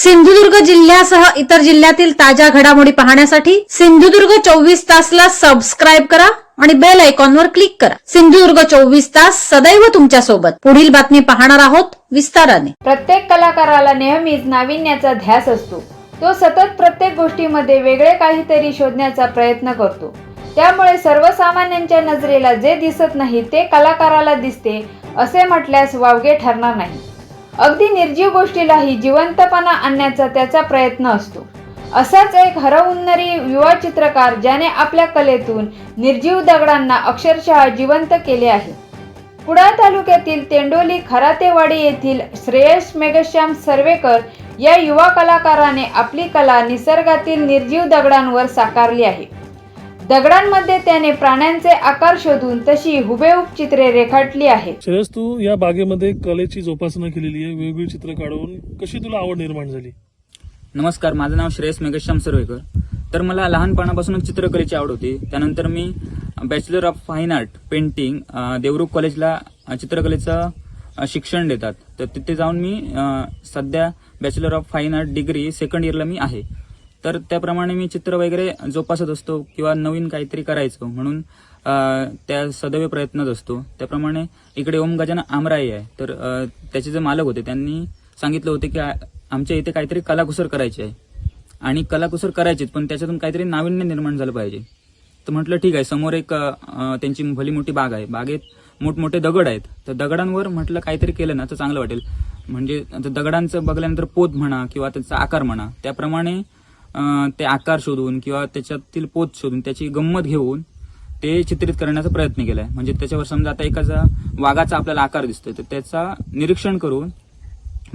सिंधुदुर्ग जिल्ह्यासह इतर जिल्ह्यातील ताज्या घडामोडी पाहण्यासाठी सिंधुदुर्ग चोवीस तासला सबस्क्राईब करा आणि बेल आयकॉनवर क्लिक करा. सिंधुदुर्ग चोवीस तास सदैव तुमच्यासोबत पुढील बातमी पाहणार आहोत विस्ताराने. प्रत्येक कलाकाराला नेहमीच नाविन्याचा ध्यास असतो. तो सतत प्रत्येक गोष्टीमध्ये वेगळे काहीतरी शोधण्याचा प्रयत्न करतो. त्यामुळे सर्वसामान्यांच्या नजरेला जे दिसत नाही ते कलाकाराला दिसते असे म्हटल्यास वावगे ठरणार नाही. अगदी निर्जीव गोष्टीलाही जिवंतपणा आणण्याचा त्याचा प्रयत्न असतो. असाच एक हरहुन्नरी युवा चित्रकार ज्याने आपल्या कलेतून निर्जीव दगडांना अक्षरशः जिवंत केले आहे. कुडाळ तालुक्यातील तेंडोली खरातेवाडी येथील श्रेयस मेघश्याम सर्वेकर या युवा कलाकाराने आपली कला निसर्गातील निर्जीव दगडांवर साकारली आहे. दगडांमध्ये त्याने प्राण्यांचे आकार शोधून तशी हुबेहूब चित्रे रेखाटली आहेत. श्रेयस तू या बागेमध्ये कलेची जोपासना केलेली आहे. वेगवेगळी चित्र काढून कशी तुला आवड निर्माण झाली? नमस्कार माझं नाव श्रेयस मेघश्याम सर्वेकर तर मला लहानपणापासूनच चित्रकलेची आवड होती. त्यानंतर मी bachelor of fine art painting Devrukh कॉलेजला चित्रकलेचं शिक्षण देतात. तर तिथे जाऊन मी सध्या bachelor of fine art degree second इयरला मी आहे. तर त्याप्रमाणे मी चित्र वगैरे जोपासत असतो किंवा नवीन काहीतरी करायचं म्हणून त्या सदैव प्रयत्नात असतो. त्याप्रमाणे इकडे ओम गजानन आमराई आहे. तर त्याचे जे मालक होते त्यांनी सांगितलं होते की आमच्या इथे काहीतरी कलाकुसर करायची आहे. आणि कलाकुसर करायचीच पण त्याच्यातून काहीतरी नाविन्य निर्माण झालं पाहिजे. तर म्हटलं ठीक आहे समोर एक त्यांची भली मोठी बाग आहे. बागेत मोठमोठे दगड आहेत. तर दगडांवर म्हटलं काहीतरी केलं ना तर चांगलं वाटेल. म्हणजे आता दगडांचं बघल्यानंतर पोत म्हणा किंवा त्याचा आकार म्हणा त्याप्रमाणे ते आकार शोधून किंवा त्याच्यातील पोत शोधून त्याची गंमत घेऊन ते चित्रित करण्याचा प्रयत्न केला आहे म्हणजे त्याच्यावर समजा आता एखादा वाघाचा आपल्याला आकार दिसतोय तर त्याचा निरीक्षण करून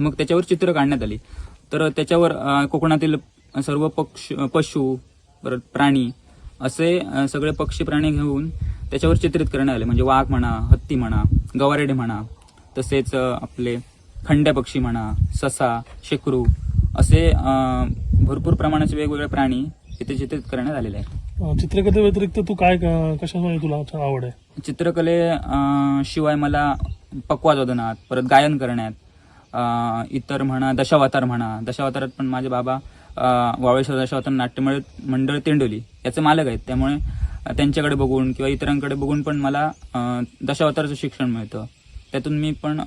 मग त्याच्यावर चित्र काढण्यात आली. तर त्याच्यावर कोकणातील सर्व पक्ष पशु परत प्राणी असे सगळे पक्षी प्राणी घेऊन त्याच्यावर चित्रित करण्यात आले. म्हणजे वाघ म्हणा हत्ती म्हणा गवारेडे म्हणा तसेच आपले खंड्या पक्षी म्हणा ससा शेकरू असे भरपूर प्रमाणाचे वेगवेगळे प्राणी इथे चित्रित करण्यात आलेले आहेत. अं, चित्रकथे व्यतिरिक्त तू काय कशामध्ये तुला आवड आहे? चित्रकले अं, शिवाय मला पक्वाज वादनात परत गायन करण्यात अं, इतर म्हणा दशावतार म्हणा दशावतारात पण माझे बाबा अं, वावळेश्वर दशावतार नाट्यमंडळ मंडळ तेंडोली याचे मालक आहेत. त्यामुळे अं, त्यांच्याकडे बघून किंवा इतरांकडे बघून पण मला अं, दशावताराचं शिक्षण मिळतं. त्यातून मी पण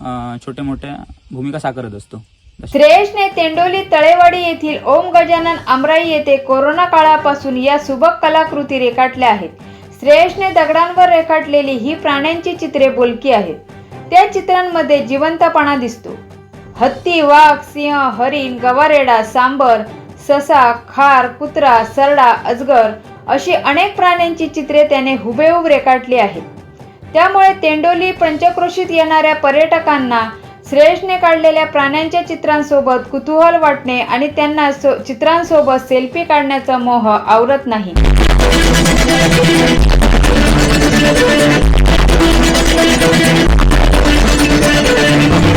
छोट्या मोठ्या भूमिका साकारत असतो. श्रेयसने तेंडोली तळेवाडी येथील ओम गजानन आमराई येथे कोरोना काळापासून या सुबक कलाकृती रेखाटल्या आहेत. श्रेयसने दगडांवर रेखाटलेली ही प्राण्यांची चित्रे बोलकी आहेत. त्या चित्रांमध्ये जिवंतपणा दिसतो. हत्ती वाघ सिंह हरिण गवारेडा सांबर ससा खार कुत्रा सरडा अजगर अशी अनेक प्राण्यांची चित्रे त्याने हुबेहूब रेखाटली आहेत. त्यामुळे तेंडोली पंचक्रोशीत येणाऱ्या पर्यटकांना श्रेयसने काढलेल्या प्राण्यांच्या चित्रांसोबत कुतूहल वाटणे आणि त्यांना चित्रांसोबत सेल्फी काढण्याचा मोह आवरत नाही. निसर्गरम्य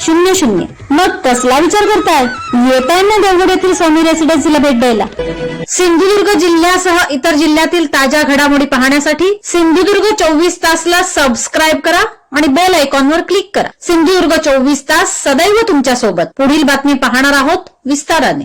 शून्य शून्य. मग कसला विचार करताय? येताय ना देवगड्यातील येथील स्वामी रेसिडेन्सीला भेट द्यायला. सिंधुदुर्ग जिल्ह्यासह इतर जिल्ह्यातील ताज्या घडामोडी पाहण्यासाठी सिंधुदुर्ग चोवीस तासला सबस्क्राईब करा आणि बेल आयकॉनवर क्लिक करा. सिंधुदुर्ग चोवीस तास सदैव तुमच्यासोबत पुढील बातमी पाहणार आहोत विस्ताराने.